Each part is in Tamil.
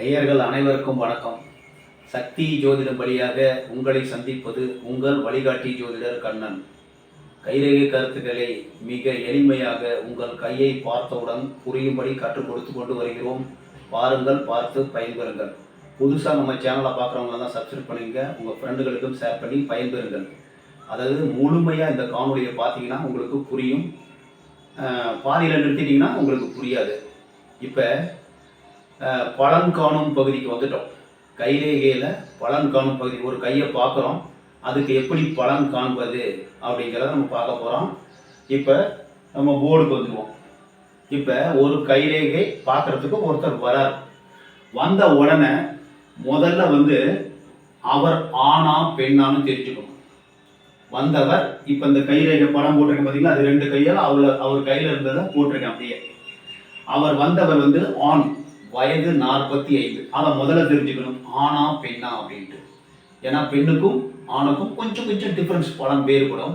நேயர்கள் அனைவருக்கும் வணக்கம். சக்தி ஜோதிடம் வழியாக உங்களை சந்திப்பது உங்கள் வழிகாட்டி ஜோதிடர் கண்ணன். கைரேகை கருத்துக்களை மிக எளிமையாக உங்கள் கையை பார்த்தவுடன் புரியும்படி கற்றுக் கொடுத்து கொண்டு வருகிறோம். பாருங்கள் பார்த்து பயன்பெறுங்கள். புதுசாக நம்ம சேனலை பார்க்குறவங்க தான் சப்ஸ்கிரைப் பண்ணுங்க. உங்கள் ஃப்ரெண்டுகளுக்கும் ஷேர் பண்ணி பயன்பெறுங்கள். அதாவது முழுமையாக இந்த காணொலியை பார்த்தீங்கன்னா உங்களுக்கு புரியும். பாதியில் நிறுத்திட்டிங்கன்னா உங்களுக்கு புரியாது. இப்போ பலன் காணும் பகுதிக்கு வந்துட்டோம். கைரேகையில் பலன் காணும் பகுதி. ஒரு கையை பார்க்குறோம். அதுக்கு எப்படி பலன் காண்பது அப்படிங்கிறத நம்ம பார்க்க போகிறோம் இப்போ நம்ம போர்டுக்கு வந்துடுவோம் இப்போ ஒரு கைரேகை பார்க்குறதுக்கு ஒருத்தர் வரார். வந்த உடனே முதல்ல வந்து அவர் ஆணா பெண்ணான்னு தெரிஞ்சுக்கணும். வந்தவர் இப்போ இந்த கைரேகை படம் போட்டிருக்கேன் பார்த்தீங்களா அது ரெண்டு கையால் அவர் அவர் கையில் இருந்ததை போட்டிருக்கேன் அப்படியே. அவர் வந்தவர் வந்து ஆண். வயது நாற்பத்தி ஐந்து அதை முதல்ல தெரிஞ்சுக்கணும். ஆணா பெண்ணா அப்படின்ட்டு. ஏன்னா பெண்ணுக்கும் ஆணுக்கும் கொஞ்சம் கொஞ்சம் டிஃப்ரென்ஸ் படம் வேறுபடும்.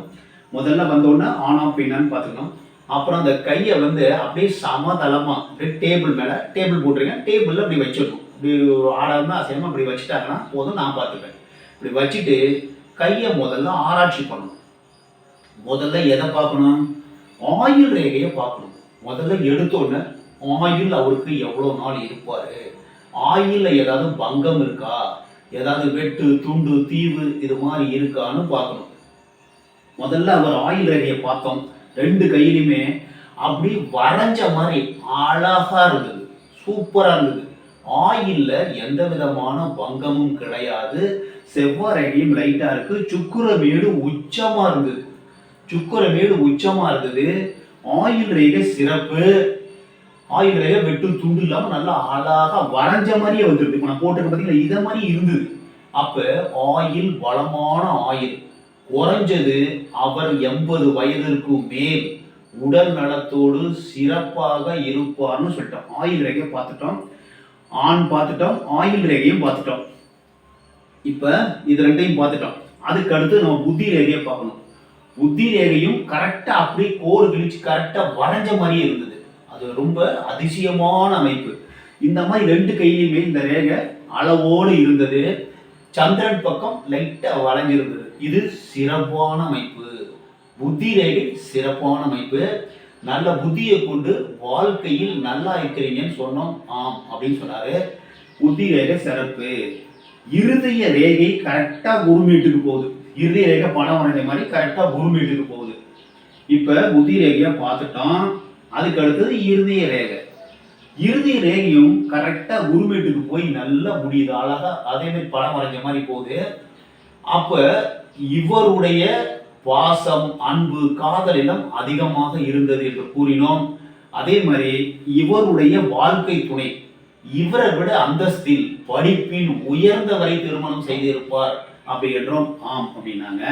முதல்ல வந்தோடனே ஆணா பெண்ணான்னு பார்த்துக்கணும். அப்புறம் அந்த கையை வந்து அப்படியே சமதளமாக அப்படியே டேபிள் மேலே டேபிள் போட்டுருங்க. டேபிளில் அப்படி வச்சிடணும். இப்படி ஒரு ஆடாமல் அசையமாக அப்படி வச்சுட்டாங்கன்னா போதும் நான் பார்த்துப்பேன். இப்படி வச்சுட்டு கையை முதல்ல ஆராய்ச்சி பண்ணணும். முதல்ல எதை பார்க்கணும்? ஆயுள் ரேகையை பார்க்கணும். முதல்ல எடுத்தோடனே ஆயுள் அவருக்கு எவ்வளோ நாள் இருப்பார்? ஆயுளில் ஏதாவது பங்கம் இருக்கா? ஏதாவது வெட்டு துண்டு தீவு இது மாதிரி இருக்கான்னு பார்க்கணும். முதல்ல அவர் ஆயில் ரேகையை பார்த்தோம். ரெண்டு கையிலுமே அப்படி வரைஞ்ச மாதிரி அழகா இருந்தது. சூப்பராக இருந்தது. ஆயில்ல எந்த விதமான பங்கமும் கிடையாது. செவ்வாய் ரேகையும் லைட்டாக இருக்கு. சுக்குர மேடு உச்சமாக இருந்தது. சுக்குர மேடு உச்சமாக இருந்தது. ஆயுள் ரேகை சிறப்பு. ஆயுள் ரேகை வெட்டும் துண்டு இல்லாமல் நல்லா அழகாக வரைஞ்ச மாதிரியே வந்துருக்கு இப்போ நான் போட்டிருக்க பார்த்தீங்கன்னா இதை மாதிரி இருந்தது. அப்போ ஆயில் வளமான ஆயில். குறைஞ்சது அவர் எண்பது வயதிற்கு மேல் உடல் நலத்தோடு சிறப்பாக இருப்பார்னு சொல்லிட்டோம் ஆயுள் ரேகையை பார்த்துட்டோம். ஆண் பார்த்துட்டோம். ஆயுள் ரேகையும் பார்த்துட்டோம். இப்போ இது ரெண்டையும் பார்த்துட்டோம். அதுக்கு அடுத்து நம்ம புத்தி ரேகையை பார்க்கணும். புத்தி ரேகையும் கரெக்டாக அப்படியே கோடு கிழிச்சு கரெக்டாக வரைஞ்ச மாதிரியே இருந்தது. அது ரொம்ப அதிசயமான அமைப்பு. இந்த மாதிரி ரெண்டு கையிலுமே இந்த ரேகை அளவோடு இருந்தது. சந்திரன் பக்கம் லைட்டாக வளைஞ்சிருந்தது. இது சிறப்பான அமைப்பு. புத்தி ரேகை சிறப்பான அமைப்பு. நல்ல புத்தியை கொண்டு வாழ்க்கையில் நல்லா இருக்கிறீங்கன்னு சொன்னோம். ஆம் அப்படின்னு சொன்னாரு. புத்தி ரேகை சிறப்பு. இருதய ரேகை கரெக்டாக குருமீட்டுக்கு போகுது. இருதய ரேகை பணம் வரைஞ்ச மாதிரி கரெக்டாக குருமீட்டுக்கு போகுது. இப்போ புத்தி ரேகையை பார்த்துட்டோம். அதுக்கு அடுத்தது இருதய ரேகை. இருதய ரேகையும் கரெக்டா குருமீட்டுக்கு போய் நல்லா முடியுது. அழகா அதே மாதிரி படம் வரைஞ்ச மாதிரி போகுது. அப்ப இவருடைய பாசம் அன்பு காதல் எல்லாம் அதிகமாக இருந்தது என்று கூறினோம். அதே மாதிரி இவருடைய வாழ்க்கை துணை இவரை விட அந்தஸ்தில் படிப்பின் உயர்ந்தவரை திருமணம் செய்திருப்பார் அப்படி என்றோம் ஆம் அப்படின்னாங்க.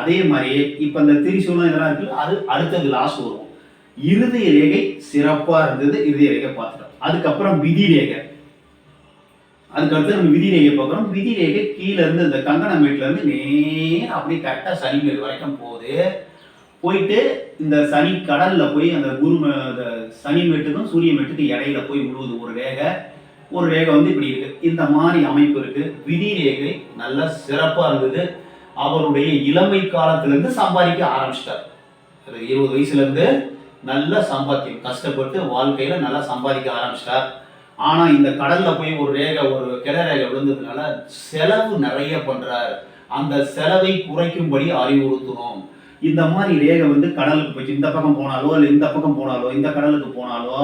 அதே மாதிரி இப்ப இந்த திரிசூலம் இதெல்லாம் இருக்கு அது அடுத்தது லாஸ்ட் வரும். இருதய ரேகை சிறப்பாக இருந்தது இருதய ரேகை பார்த்துட்டோம். அதுக்கப்புறம் விதி ரேகை. அதுக்கு அடுத்து நம்ம விதி ரேகை பார்க்குறோம். விதி ரேகை கீழே இருந்து இந்த கங்கண மேட்ல இருந்து நேரம் அப்படியே கரெக்டாக சனி மேல் வரைக்கும் போகுது. போயிட்டு இந்த சனி கடலில் போய் அந்த குரு அந்த சனி மேட்டுக்கும் சூரிய மேட்டுக்கும் இடையில போய் விழுவுது ஒரு ரேகை. ஒரு ரேகை வந்து இப்படி இருக்கு. இந்த மாதிரி அமைப்பு இருக்கு. விதி ரேகை நல்லா சிறப்பாக இருந்தது. அவருடைய இளமை காலத்திலேருந்து சம்பாதிக்க ஆரம்பிச்சிட்டார். ஒரு இருபது வயசுலேருந்து நல்ல சம்பாத்தியம். கஷ்டப்பட்டு வாழ்க்கையில் நல்லா சம்பாதிக்க ஆரம்பிச்சிட்டார். ஆனால் இந்த கடலில் போய் ஒரு ரேகை ஒரு கிட ரேகை விழுந்ததுனால செலவு நிறைய பண்ணுறார் அந்த செலவை குறைக்கும்படி அறிவுறுத்தணும். இந்த மாதிரி ரேகை வந்து கடலுக்கு போச்சு இந்த பக்கம் போனாலோ இல்லை இந்த பக்கம் போனாலோ இந்த கடலுக்கு போனாலோ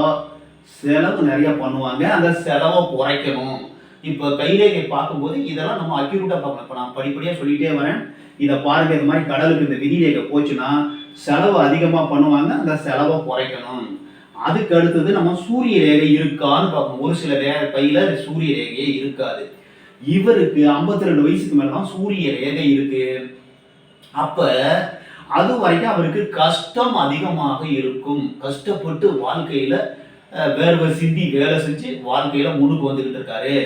செலவு நிறைய பண்ணுவாங்க. அந்த செலவை குறைக்கணும். இப்போ கைரேகை பார்க்கும்போது இதெல்லாம் நம்ம அக்யூரேட்டாக பார்க்கணும். இப்போ நான் படிப்படியாக சொல்லிகிட்டே வரேன். இதை பாருங்க இந்த மாதிரி கடலுக்கு இந்த விதி ரேகை போச்சுன்னா செலவு அதிகமாக பண்ணுவாங்க அந்த செலவை குறைக்கணும். அதுக்கு அடுத்தது நம்ம சூரிய ரேகை இருக்கான்னு பார்க்கணும் ஒரு சில ரே பையில சூரிய ரேகையே இருக்காது. இவருக்கு 52 ரெண்டு வயசுக்கு மேலே தான் சூரிய ரேகை இருக்கு. அப்ப அது வரைக்கும் அவருக்கு கஷ்டம் அதிகமாக இருக்கும். கஷ்டப்பட்டு வாழ்க்கையில வேர்வை சிந்தி வேலை செஞ்சு வாழ்க்கையில முன்னுக்கு வந்துகிட்டு இருக்காரு.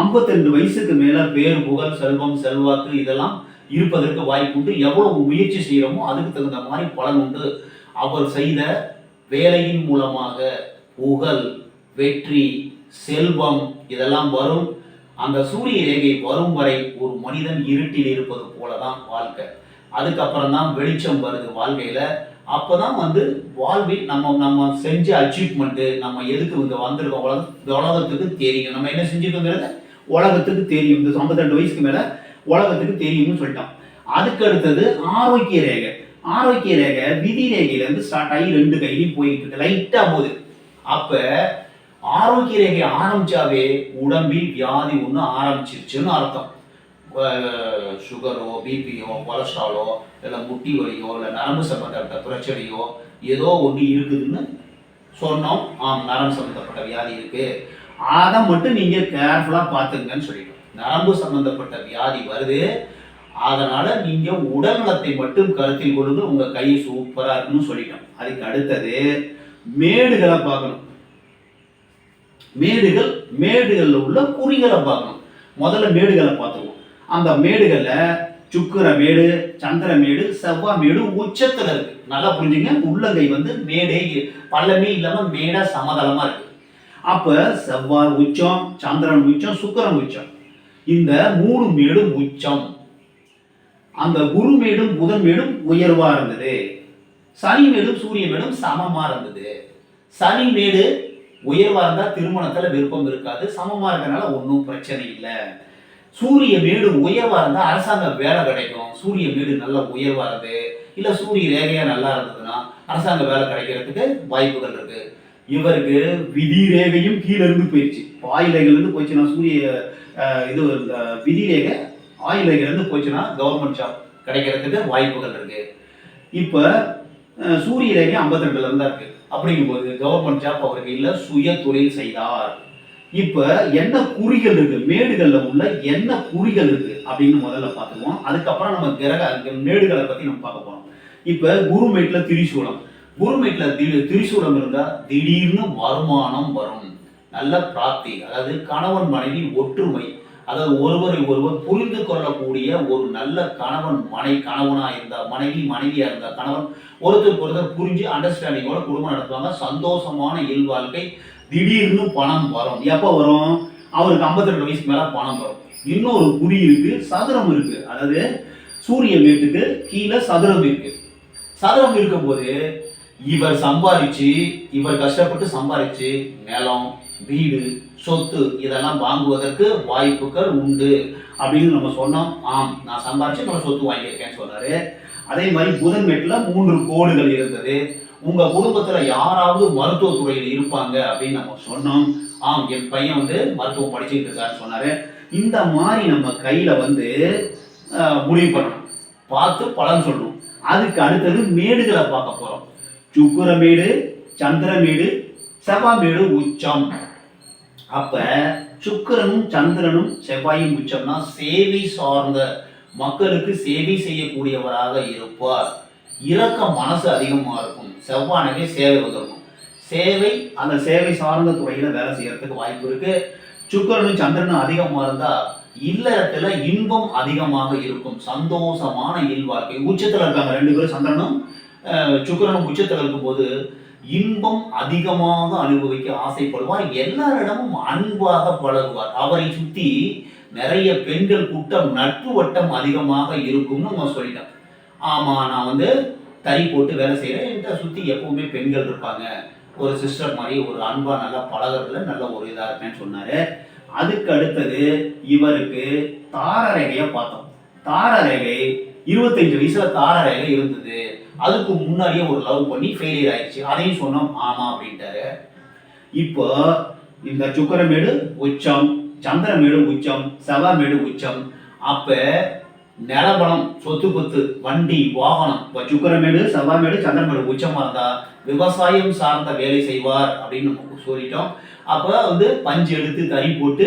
52 வயசுக்கு மேல பேர் புகழ் செல்வம் செல்வாக்கு இதெல்லாம் இருப்பதற்கு வாய்ப்பு உண்டு எவ்வளவு முயற்சி செய்கிறோமோ அதுக்கு தகுந்த மாதிரி பலன் உண்டு. அவர் செய்த வேலையின் மூலமாக புகழ் வெற்றி செல்வம் இதெல்லாம் வரும். அந்த சூரிய ரேகை வரும் வரை ஒரு மனிதன் இருட்டில் இருப்பது போல தான் வாழ்க்கை. அதுக்கப்புறம் தான் வெளிச்சம் வருது வாழ்க்கையில. அப்பதான் வந்து வாழ்வில் நம்ம நம்ம செஞ்ச அச்சீவ்மெண்ட்டு நம்ம எதுக்கு இங்கே வந்திருக்கோம்? உலக இந்த உலகத்துக்கு தெரியும். நம்ம என்ன செஞ்சிருக்கோங்கிறத உலகத்துக்கு தெரியும். இந்த 52 வயசுக்கு மேலே உலகத்துக்கு தெரியும்னு சொல்லிட்டான். அதுக்கு அடுத்தது ஆரோக்கிய ரேகை. ஆரோக்கிய ரேகை விதி ரேகையிலேருந்து ஸ்டார்ட் ஆகி ரெண்டு கையிலையும் போயிட்டு இருக்கு. லைட்டாக போகுது. அப்போ ஆரோக்கிய ரேகை ஆரம்பிச்சாவே உடம்பில் வியாதி ஒன்று ஆரம்பிச்சிருச்சுன்னு அர்த்தம். சுகரோ பிபியோ கொலஸ்ட்ராலோ இல்லை முட்டி வலியோ இல்லை நரம்பு சம்பந்தப்பட்ட பிரச்சனையோ ஏதோ ஒன்று இருக்குதுன்னு சொன்னோம். ஆம் நரம்பு சம்பந்தப்பட்ட வியாதி இருக்கு. அதை மட்டும் நீங்கள் கேர்ஃபுல்லாக பார்த்துங்கன்னு சொல்லிட்டோம். நரம்பு சம்பந்தப்பட்ட வியாதி வருது. அதனால நீங்க உடல் நலத்தை மட்டும் கருத்தில் கொண்டு உங்க கை சூப்பரா இருக்குன்னு சொல்லிட்டோம். அதுக்கு அடுத்தது மேடுகளை பார்க்கணும். மேடுகள் மேடுகளில் உள்ள குறிகளை பார்க்கணும். முதல்ல மேடுகளை பார்த்துருவோம். அந்த மேடுகளை சுக்கர மேடு சந்திர மேடு செவ்வாய் மேடு உச்சத்துல இருக்கு. நல்லா புரிஞ்சுங்க? உள்ளங்கை வந்து மேடே பள்ளமே இல்லாம மேடா சமதளமா இருக்கு. அப்ப செவ்வாய் உச்சம் சந்திரன் உச்சம் சுக்கரன் உச்சம். இந்த மூணு மேடும் உச்சம். அந்த குரு மேடும் புதன் மேடும் உயர்வா இருந்தது. சனி மேடும் சூரிய மேடும் சமமா இருந்தது. சனி மேடு உயர்வா இருந்தா திருமணத்துல விருப்பம் இருக்காது. சமமா இருக்கனால ஒன்றும் பிரச்சனை இல்லை. சூரிய மேடு உயர்வா இருந்தா அரசாங்க வேலை கிடைக்கும். சூரிய மேடு நல்லா உயர்வா இருந்து இல்ல சூரிய ரேகையா நல்லா இருந்ததுன்னா அரசாங்க வேலை கிடைக்கிறதுக்கு வாய்ப்புகள் இருக்கு. இவருக்கு விதி ரேகையும் கீழே இருந்து போயிடுச்சு ஆயுளைகள் இருந்து போச்சுன்னா சூரிய இது இந்த விதி ரேகை ஆயிலைகள்லேருந்து இருந்து போச்சுன்னா கவர்மெண்ட் ஜாப் கிடைக்கிறதுக்கு வாய்ப்புகள் இருக்கு. இப்போ சூரிய ரேகை 52 ரெண்டுல இருந்தா இருக்கு. அப்படிங்கும்போது கவர்மெண்ட் ஜாப் அவருக்கு இல்லை சுய தொழில் செய்தார். இப்போ என்ன குறிகள் இருக்கு? மேடுகளில் உள்ள என்ன குறிகள் இருக்கு? அப்படின்னு முதல்ல பார்த்துக்குவோம். அதுக்கப்புறம் நம்ம கிரக மேடுகளை பற்றி நம்ம பார்க்க போகிறோம் இப்போ குருமேட்டில் திரிசூலம். குருமேட்ல தி- திரிசூலம் இருந்தால் திடீர்னு வருமானம் வரும். நல்ல பிராப்தி. அதாவது கணவன் மனைவி ஒற்றுமை. அதாவது ஒருவரை ஒருவர் புரிந்து கொள்ளக்கூடிய ஒரு நல்ல கணவன் மனை கணவனா இருந்தா மனைவி மனைவியா இருந்தா கணவன் ஒருத்தருக்கு ஒருத்தர் புரிஞ்சு அண்டர்ஸ்டாண்டிங்கோட குடும்பம் நடத்துவாங்க. சந்தோஷமான இல்வாழ்க்கை. திடீர்னு பணம் வரும். எப்போ வரும்? அவருக்கு 52 ரெண்டு வயசுக்கு மேலே பணம் வரும். இன்னொரு குறி இருக்கு சதுரம் இருக்கு. அதாவது சூரிய வீட்டுக்கு கீழே சதுரம் இருக்கு. சதுரம் இருக்கும்போது இவர் சம்பாதிச்சு இவர் கஷ்டப்பட்டு சம்பாதிச்சு நிலம் வீடு சொத்து இதெல்லாம் வாங்குவதற்கு வாய்ப்புகள் உண்டு அப்படின்னு நம்ம சொன்னோம். ஆம் நான் சம்பாதிச்சு நம்ம சொத்து வாங்கியிருக்கேன்னு சொன்னாரு. அதே மாதிரி புதன் மேட்டில் மூன்று கோடுகள் இருந்தது. உங்க குடும்பத்துல யாராவது மருத்துவத்துறையில் இருப்பாங்க அப்படின்னு நம்ம சொன்னோம். ஆம் என் பையன் வந்து மருத்துவம் படிச்சுட்டு இருக்காருன்னு சொன்னாரு. இந்த மாதிரி நம்ம கையில வந்து முடிவு பண்ணணும். பார்த்து பலன் சொல்லணும். அதுக்கு அடுத்தது மேடுகளை பார்க்க போறோம். சுக்குரமேடு சந்திரமேடு செவ்வாமேடு உச்சம். அப்ப சுக்கிரனும் சந்திரனும் செவ்வாயும் உச்சம்னா சேவை சார்ந்த மக்களுக்கு சேவை செய்யக்கூடியவராக இருப்பார். இறக்க மனசு அதிகமாக இருக்கும். செவ்வானவே சேவை வந்துருக்கும் சேவை அந்த சேவை சார்ந்த துறையில் வேலை செய்யறதுக்கு வாய்ப்பு இருக்கு. சுக்கிரனும் சந்திரனும் அதிகமாக இருந்தா இல்லறத்துல இன்பம் அதிகமாக இருக்கும். சந்தோஷமான இல்வாழ்க்கை உச்சத்துல இருக்காங்க. ரெண்டு பேரும் சந்திரனும் சுக்கிரனும் உச்சத்தில் இருக்கும்போது இன்பம் அதிகமாக அனுபவிக்க ஆசைப்படுவார். எல்லாரிடமும் அன்பாக பழகுவார். அவரை சுற்றி நிறைய பெண்கள் கூட்டம் நட்பு வட்டம் அதிகமாக இருக்கும்னு நம்ம சொல்லிட்டோம். ஆமா நான் வந்து தறி போட்டு வேலை செய்கிறேன் என்கிட்ட சுற்றி எப்பவுமே பெண்கள் இருப்பாங்க. ஒரு சிஸ்டர் மாதிரி ஒரு அன்பாக நல்லா பழகிறதுல நல்ல ஒரு இதாக இருக்கேன்னு சொன்னார். அதுக்கு அடுத்தது இவருக்கு தாரரேகையை பார்த்தோம். தாரரேகை இருபத்தஞ்சு வயசுல தாரரேகை இருந்தது. அதுக்கு முன்னாடியே ஒரு லவ் பண்ணி ஃபெயிலியர் ஆயிடுச்சு. அதையும் சொன்னோம் ஆமா அப்படின்ட்டாரு. இப்போ இந்த சுக்கரமேடு உச்சம் சந்திரமேடு உச்சம் செவ்வாமேடு உச்சம் அப்ப நிலபலம் சொத்து பத்து வண்டி வாகனம் இப்போ சுக்கரமேடு செவ்வாமேடு சந்திரமேடு உச்சமாக இருந்தா விவசாயம் சார்ந்த வேலை செய்வார் அப்படின்னு நம்ம சொல்லிட்டோம். அப்போ வந்து பஞ்சு எடுத்து தறி போட்டு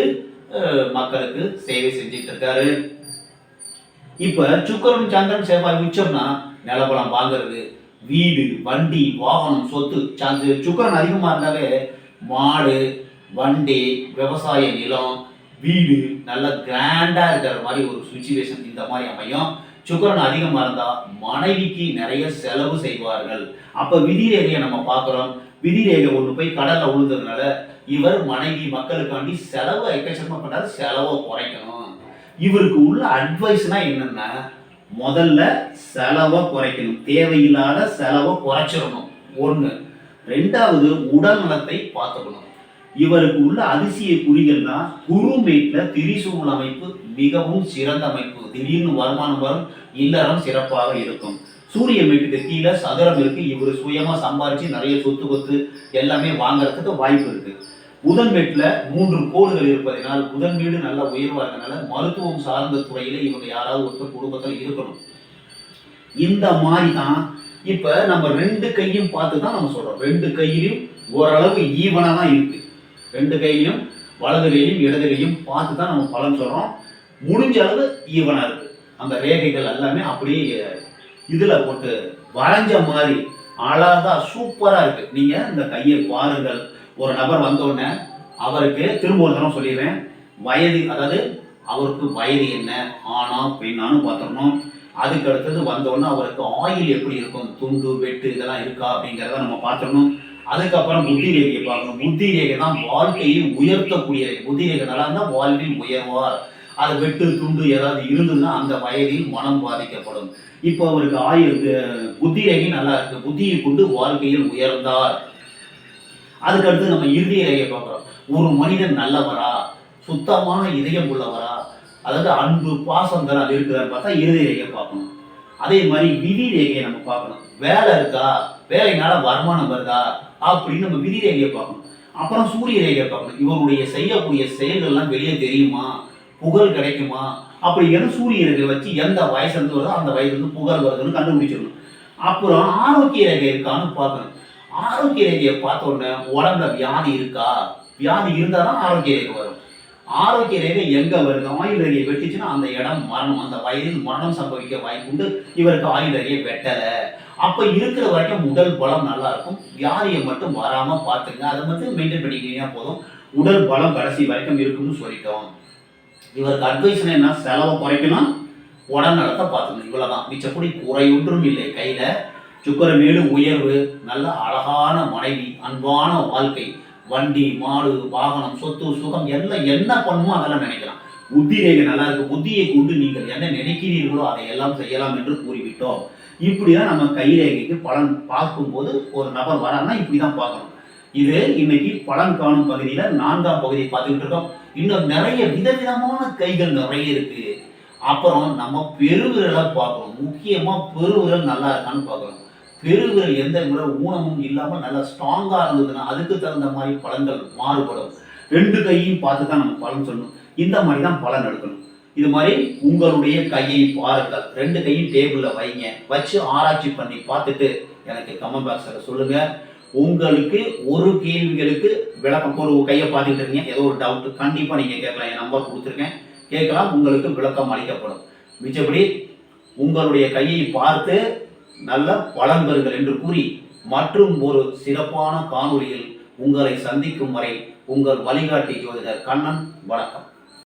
மக்களுக்கு சேவை செஞ்சுட்டு இருக்காரு. இப்போ சுக்கரன் சந்திரன் செவ்வாய் உச்சம்னா நிலபலம் வாங்குறது வீடு வண்டி வாகனம் சொத்து சந்து. சுக்கரன் அதிகமாக இருந்தாவே மாடு வண்டி விவசாய நிலம் வீடு நல்ல கிராண்டாக இருக்கிற மாதிரி ஒரு சுச்சுவேஷன் இந்த மாதிரி அமையும். சுக்கரன் அதிகமாக இருந்தால் மனைவிக்கு நிறைய செலவு செய்வார்கள். அப்போ விதி ரேகையை நம்ம பார்க்குறோம். விதி ரேகை ஒன்று போய் கடலில் விழுந்ததுனால இவர் மனைவி மக்களுக்காண்டி செலவை எக்கச்சக்கமாக பண்ணாரு செலவை குறைக்கணும். இவருக்கு உள்ள அட்வைஸ்னா என்னன்னா முதல்ல செலவை குறைக்கணும். தேவையில்லாத செலவை குறைச்சிடணும். ஒன்று ரெண்டாவது உடல் நலத்தை பார்த்துக்கணும். இவருக்கு உள்ள அதிசய குறிகள்னா குருமேட்ல திரிசூல் அமைப்பு மிகவும் சிறந்த அமைப்பு. திடீர்னு வருமானம் வரும் இல்லறம் சிறப்பாக இருக்கும். சூரிய மேட்டுக்கு கீழே சதுரம் இருக்கு. இவர் சுயமா சம்பாரிச்சு நிறைய சொத்து கொத்து எல்லாமே வாங்குறதுக்கு வாய்ப்பு இருக்கு. புதன் வீட்டுல மூன்று கோடுகள் இருப்பதனால் புதன் வீடு நல்ல உயர்வா இருக்கனால மருத்துவம் சார்ந்த துறையில இவங்க யாராவது ஒருத்தர் குடும்பத்தில் இருக்கணும். இந்த மாதிரி தான் இப்ப நம்ம ரெண்டு கையும் பார்த்து தான் நம்ம சொல்றோம். ரெண்டு கையிலும் ஓரளவு ஈவனா தான் இருக்கு. ரெண்டு கையிலும் வலது கையிலும் இடது கையும் பார்த்து தான் நம்ம பலன் சொல்றோம். முடிஞ்ச அளவு ஈவனா இருக்கு. அந்த ரேகைகள் எல்லாமே அப்படியே இதுல போட்டு வரைஞ்ச மாதிரி அழகா சூப்பரா இருக்கு. நீங்க இந்த கையை பாருங்கள். ஒரு நபர் வந்தோடனே அவருக்கு திரும்ப ஒரு தரம் சொல்லிடுறேன். வயது அதாவது அவருக்கு வயது என்ன ஆனா பெண்ணான்னு பார்த்துடணும். அதுக்கு அடுத்தது வந்தோடனே அவருக்கு ஆயில் எப்படி இருக்கும் துண்டு வெட்டு இதெல்லாம் இருக்கா அப்படிங்கிறத நம்ம பார்த்துடணும். அதுக்கப்புறம் புத்தி ரேகையை பார்க்கணும். புத்தி ரேகை தான் வாழ்க்கையை உயர்த்தக்கூடிய புத்தி ரேகை நல்லா இருந்தால் வாழ்வில் உயர்வார். அது வெட்டு துண்டு ஏதாவது இருந்ததுன்னா அந்த வயதில் மனம் பாதிக்கப்படும். இப்போ அவருக்கு ஆயுள் புத்தி ரேகை நல்லா இருக்கு. புத்தியை கொண்டு வாழ்க்கையில் உயர்ந்தார். அதுக்கடுத்து நம்ம இறுதி ரேகையை பார்க்குறோம். ஒரு மனிதன் நல்லவரா? சுத்தமான இதயம் உள்ளவரா? அதாவது அன்பு பாசம் தர அது இருக்குதான்னு பார்த்தா இறுதி ரேகையை பார்க்கணும். அதே மாதிரி விதி ரேகையை நம்ம பார்க்கணும். வேலை இருக்கா? வேலைனால வருமானம் வருதா? அப்படின்னு நம்ம விதி ரேகையை பார்க்கணும். அப்புறம் சூரிய ரேகையை பார்க்கணும். இவருடைய செய்யக்கூடிய செயல்கள்லாம் வெளியே தெரியுமா? புகழ் கிடைக்குமா? அப்படிங்கிறது சூரிய ரேகை வச்சு எந்த வயசுலேருந்து வருதோ அந்த வயசுலேருந்து புகழ் வருதுன்னு கண்டுபிடிச்சிடணும். அப்புறம் ஆரோக்கிய ரேகை இருக்கான்னு பார்க்கணும். ஆரோக்கிய ரேகையை பார்த்தோன்னே உடம்புல வியாதி இருக்கா? வியாதி இருந்தால் தான் ஆரோக்கிய ரேகை வரும். ஆரோக்கிய ரேகை எங்கே வருது? ஆயுள் ரேகையை வெட்டுச்சுன்னா அந்த இடம் மரணம். அந்த வயதில் மரணம் சம்பவிக்க வாய்ப்புண்டு. இவருக்கு ஆயுள் ரேகையை வெட்டலை. அப்போ இருக்கிற வரைக்கும் உடல் பலம் நல்லா இருக்கும். வியாதியை மட்டும் வராமல் பார்த்துங்க. அதை மட்டும் மெயின்டைன் பண்ணிக்கிட்டீங்கன்னா போதும். உடல் பலம் கடைசி வரைக்கும் இருக்கும்னு சொல்லிட்டோம். இவருக்கு அட்வைஸ் என்ன? செலவை குறைக்கணும். உடல் நலத்தை பார்த்துக்கணும். இவ்வளோதான் மிச்சப்படி குறையொன்றும் இல்லை. கையில் சுக்கரமேடு உயர்வு நல்ல அழகான மனைவி அன்பான வாழ்க்கை வண்டி மாடு வாகனம் சொத்து சுகம் எல்லாம் என்ன பண்ணுமோ அதெல்லாம் நினைக்கலாம். புத்தி ரேகை நல்லா இருக்கு. புத்தியை கொண்டு நீங்கள் என்ன நினைக்கிறீர்களோ அதை எல்லாம் செய்யலாம் என்று கூறிவிட்டோம். இப்படிதான் நம்ம கைரேகைக்கு பலன் பார்க்கும்போது ஒரு நபர் வரான்னா இப்படிதான் பார்க்கணும். இது இன்னைக்கு பலன் காணும் பகுதியில நான்காம் பகுதியை பார்த்துக்கிட்டு இருக்கோம். இன்னும் நிறைய விதவிதமான கைகள் நிறைய இருக்கு. அப்புறம் நம்ம பெருவிரலை பார்க்கணும். முக்கியமா பெருவிரல் நல்லா இருக்கான்னு பார்க்கணும். பெருவிரல் எந்த முறை ஊனமும் இல்லாமல் நல்லா ஸ்ட்ராங்காக இருந்ததுன்னா அதுக்கு தகுந்த மாதிரி பலன்கள் மாறுபடும். ரெண்டு கையும் பார்த்து தான் நம்ம பலன் சொல்லணும். இந்த மாதிரி தான் பலன் எடுக்கணும். இது மாதிரி உங்களுடைய கையை பாருங்கள். ரெண்டு கையும் டேபிளில் வைங்க. வச்சு ஆராய்ச்சி பண்ணி பார்த்துட்டு எனக்கு கமெண்ட் பாக்ஸில் சொல்லுங்கள் உங்களுக்கு ஒரு கேள்விகளுக்கு விளக்கம் ஒரு கையை பார்த்துக்கிட்டு இருக்கீங்க. ஏதோ ஒரு டவுட்டு கண்டிப்பாக நீங்கள் கேட்கலாம். என் நம்பர் கொடுத்துருக்கேன். கேட்கலாம் உங்களுக்கு விளக்கம் அளிக்கப்படும். மிச்சபடி உங்களுடைய கையை பார்த்து நல்ல பலன் பெறுங்கள் என்று கூறி மற்றும் ஒரு சிறப்பான காணொளியில் உங்களை சந்திக்கும் வரை உங்கள் வழிகாட்டி ஜோதிடர் கண்ணன் வணக்கம்.